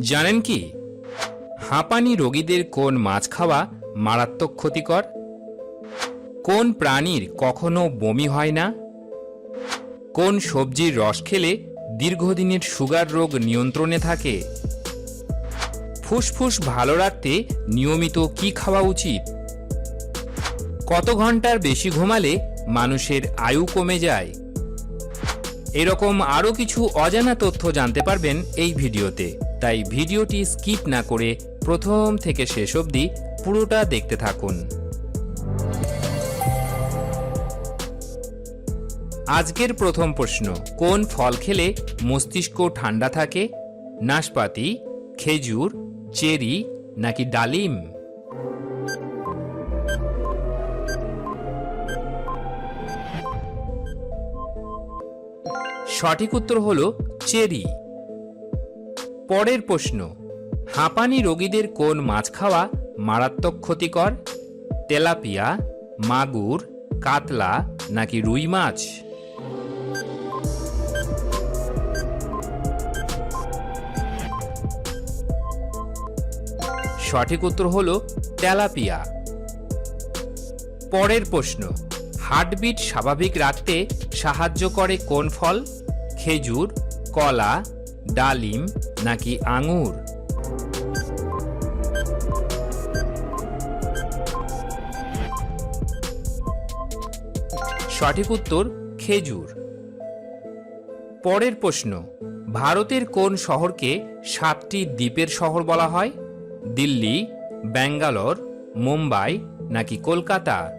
জানেন কি? হাঁপানি রোগীদের কোন মাছ খাওয়া মারাত্মক ক্ষতিকর? কোন প্রাণীর কখনো বমি হয় না? কোন সবজির রস খেলে দীর্ঘদিনের সুগার রোগ নিয়ন্ত্রণে থাকে? ফুসফুস ভালো রাখতে নিয়মিত কি খাওয়া উচিত? কত ঘণ্টার বেশি ঘুমালে মানুষের আয়ু কমে যায়? এরকম আরও কিছু অজানা তথ্য জানতে পারবেন এই ভিডিওতে। তাই ভিডিওটি স্কিপ না করে প্রথম থেকে শেষ অবধি পুরোটা দেখতে থাকুন। আজকের প্রথম প্রশ্ন, কোন ফল খেলে মস্তিষ্ক ঠান্ডা থাকে? নাশপাতি, খেজুর, চেরি নাকি ডালিম? সঠিক উত্তর হল চেরি। পরের প্রশ্ন, হাঁপানি রোগীদের কোন মাছ খাওয়া মারাত্মক ক্ষতিকর? তেলাপিয়া, মাগুর, কাতলা নাকি রুই মাছ? সঠিক উত্তর হল তেলাপিয়া। পরের প্রশ্ন, হার্টবিট স্বাভাবিক রাখতে সাহায্য করে কোন ফল? খেজুর, কলা ডালিম নাকি আঙুর? সঠিক উত্তর, খেজুর। পরের প্রশ্ন, ভারতের কোন শহরকে সাতটি দ্বীপের শহর বলা হয়? দিল্লি, ব্যাঙ্গালোর, মুম্বাই নাকি কলকাতা?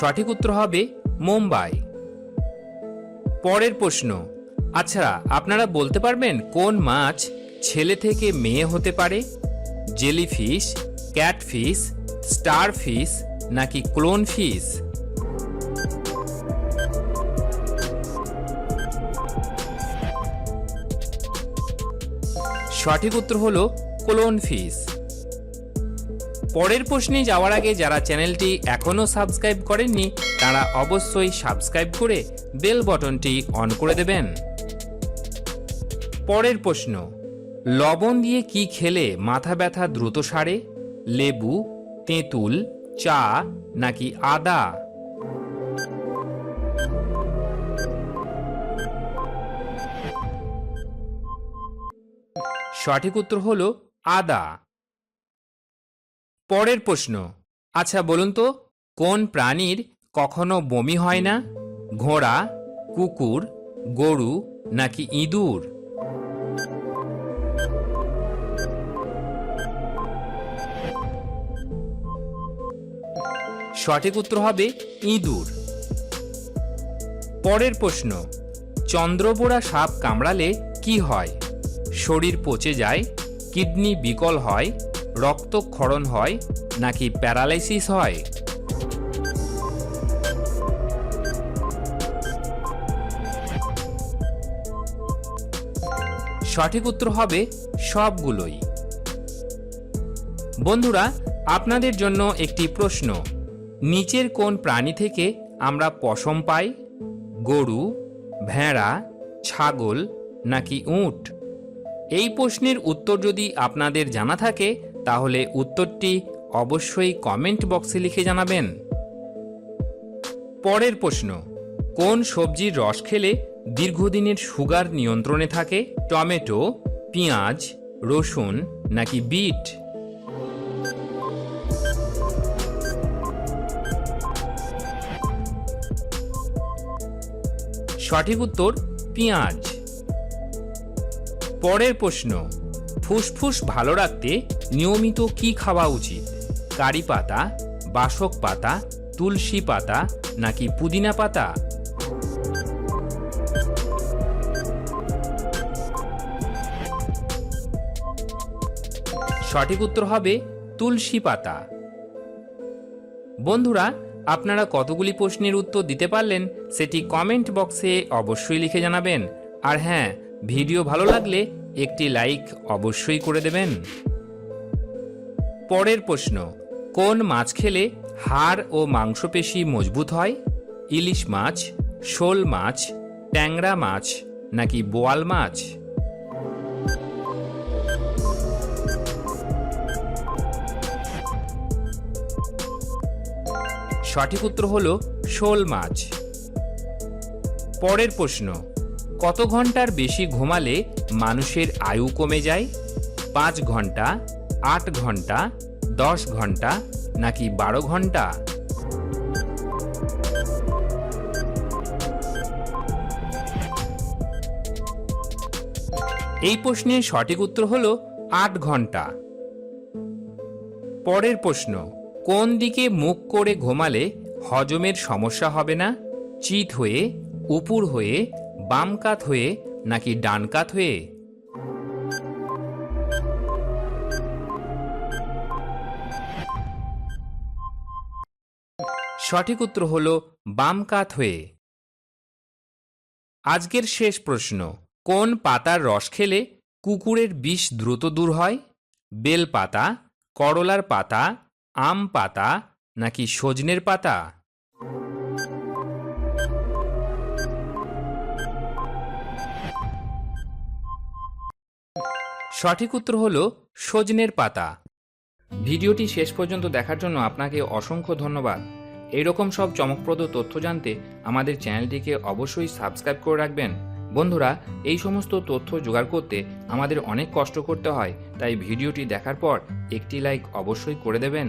সঠিক উত্তর হবে মুম্বাই। পরের প্রশ্ন আচ্ছা আপনারা বলতে পারবেন কোন মাছ ছেলে থেকে মেয়ে হতে পারে? জেলিফিশ, ক্যাটফিশ, স্টারফিশ নাকি ক্লোন ফিশ সঠিক উত্তর হলো ক্লোন ফিশ পরের প্রশ্নে যাওয়ার আগে যারা চ্যানেলটি এখনও সাবস্ক্রাইব করেননি, তারা অবশ্যই সাবস্ক্রাইব করে বেল বটনটি অন করে দেবেন। পরের প্রশ্ন, লবণ দিয়ে কি খেলে মাথা ব্যথা দ্রুত সারে? লেবু, তেঁতুল, চা, নাকি আদা? সঠিক উত্তর হলো আদা। পরের প্রশ্ন। আচ্ছা বলুন তো, কোন প্রাণীর কখনো বমি হয় না? ঘোড়া, কুকুর, গরু নাকি ইঁদুর? সঠিক উত্তর হবে ইঁদুর। পরের প্রশ্ন, চন্দ্রবোড়া সাপ কামড়ালে কি হয়? শরীর পচে যায়, কিডনি বিকল হয় রক্তক্ষরণ হয় নাকি প্যারালাইসিস হয়? সঠিক উত্তর হবে সবগুলোই। বন্ধুরা, আপনাদের জন্য একটি প্রশ্ন। নিচের কোন প্রাণী থেকে আমরা পশম পাই? গরু, ভেড়া, ছাগল নাকি উট? এই প্রশ্নের উত্তর যদি আপনাদের জানা থাকে তাহলে উত্তরটি অবশ্যই কমেন্ট বক্সে লিখে জানাবেন। পরের প্রশ্ন, কোন সবজির রস খেলে দীর্ঘদিনের সুগার নিয়ন্ত্রণে থাকে? টমেটো, পেঁয়াজ, রসুন নাকি বিট? সঠিক উত্তর, পেঁয়াজ। পরের প্রশ্ন ফুসফুস ভালো রাখতে নিয়মিত কি খাওয়া উচিত? কারি পাতা, বাসক পাতা, তুলসী পাতা নাকি পুদিনা পাতা? সঠিক উত্তর হবে তুলসী পাতা। বন্ধুরা, আপনারা কতগুলি প্রশ্নের উত্তর দিতে পারলেন সেটি কমেন্ট বক্সে অবশ্যই লিখে জানাবেন। আর হ্যাঁ ভিডিও ভালো লাগলে একটি লাইক অবশ্যই করে দেবেন। পরের প্রশ্ন, কোন মাছ খেলে হাড় ও মাংসপেশি মজবুত হয়? ইলিশ মাছ, শোল মাছ, ট্যাংরা মাছ, নাকি বোয়াল মাছ? সঠিক উত্তর হল শোল মাছ। পরের প্রশ্ন কত ঘণ্টার বেশি ঘুমালে মানুষের আয়ু কমে যায়? পাঁচ ঘণ্টা, আট ঘণ্টা, দশ ঘণ্টা, নাকি বারো ঘণ্টা? এই প্রশ্নের সঠিক উত্তর হল আট ঘণ্টা। পরের প্রশ্ন, কোন দিকে মুখ করে ঘুমালে হজমের সমস্যা হবে না? চিত হয়ে, উপুর হয়ে বাম কাত হয়ে নাকি ডান কাত হয়ে? সঠিক উত্তর হল বাম কাত হয়ে। আজকের শেষ প্রশ্ন, কোন পাতার রস খেলে কুকুরের বিষ দ্রুত দূর হয়? বেল পাতা, করলার পাতা, আম পাতা নাকি সজনের পাতা? সঠিক উত্তর হল সজনের পাতা। ভিডিওটি শেষ পর্যন্ত দেখার জন্য আপনাকে অসংখ্য ধন্যবাদ। এইরকম সব চমকপ্রদ তথ্য জানতে আমাদের চ্যানেলটিকে অবশ্যই সাবস্ক্রাইব করে রাখবেন। বন্ধুরা, এই সমস্ত তথ্য জোগাড় করতে আমাদের অনেক কষ্ট করতে হয়, তাই ভিডিওটি দেখার পর একটি লাইক অবশ্যই করে দেবেন।